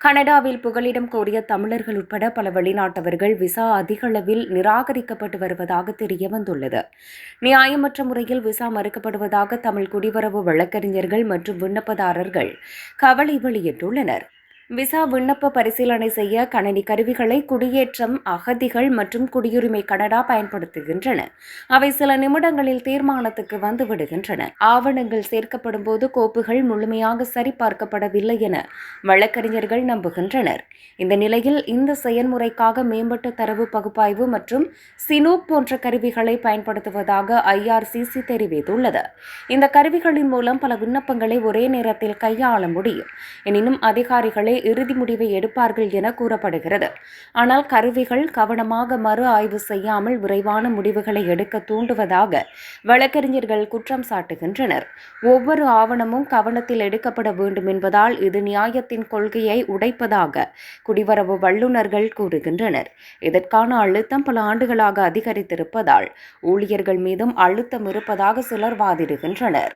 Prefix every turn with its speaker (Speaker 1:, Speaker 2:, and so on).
Speaker 1: கனடாவில் புகலிடம் கோரிய தமிழர்கள் உட்பட பல வெளிநாட்டவர்கள் விசா அதிகளவில் நிராகரிக்கப்பட்டு வருவதாக தெரிய வந்துள்ளது நியாயமற்ற முறையில் விசா மறுக்கப்படுவதாக தமிழ் குடிவரவு வழக்கறிஞர்கள் மற்றும் விண்ணப்பதாரர்கள் கவலை வெளியிட்டுள்ளனர். விசா விண்ணப்ப பரிசீலனை செய்ய கணனி கருவிகளை குடியேற்றம் அகதிகள் மற்றும் குடியுரிமை கனடா பயன்படுத்துகின்றன. அவை சில நிமிடங்களில் தீர்மானத்துக்கு வந்து விடுகின்றன. ஆவணங்கள் சேர்க்கப்படும் போது கோப்புகள் முழுமையாக சரிபார்க்கப்படவில்லை என வழக்கறிஞர்கள் நம்புகின்றனர். இந்த நிலையில் இந்த செயல்முறைக்காக மேம்பட்ட தரவு பகுப்பாய்வு மற்றும் சினோப் போன்ற கருவிகளை பயன்படுத்துவதாக ஐஆர்சிசி தெரிவித்துள்ளது. இந்த கருவிகளின் மூலம் பல விண்ணப்பங்களை ஒரே நேரத்தில் கையாள முடியும். எனினும் அதிகாரிகளை இறுதி முடிவை எடுப்பார்கள் என கூறப்படுகிறது. ஆனால் கருவிகள் கவனமாக மறு ஆய்வு செய்யாமல் விரைவான முடிவுகளை எடுக்க தூண்டுவதாக வழக்கறிஞர்கள் குற்றம் சாட்டுகின்றனர். ஒவ்வொரு ஆவணமும் கவனத்தில் எடுக்கப்பட வேண்டும் என்பதால் இது நியாயத்தின் கொள்கையை உடைப்பதாக குடிவரவு வல்லுநர்கள் கூறுகின்றனர். இதற்கான அழுத்தம் பல ஆண்டுகளாக அதிகரித்திருப்பதால் ஊழியர்கள் மீதும் அழுத்தம் இருப்பதாக சிலர் வாதிடுகின்றனர்.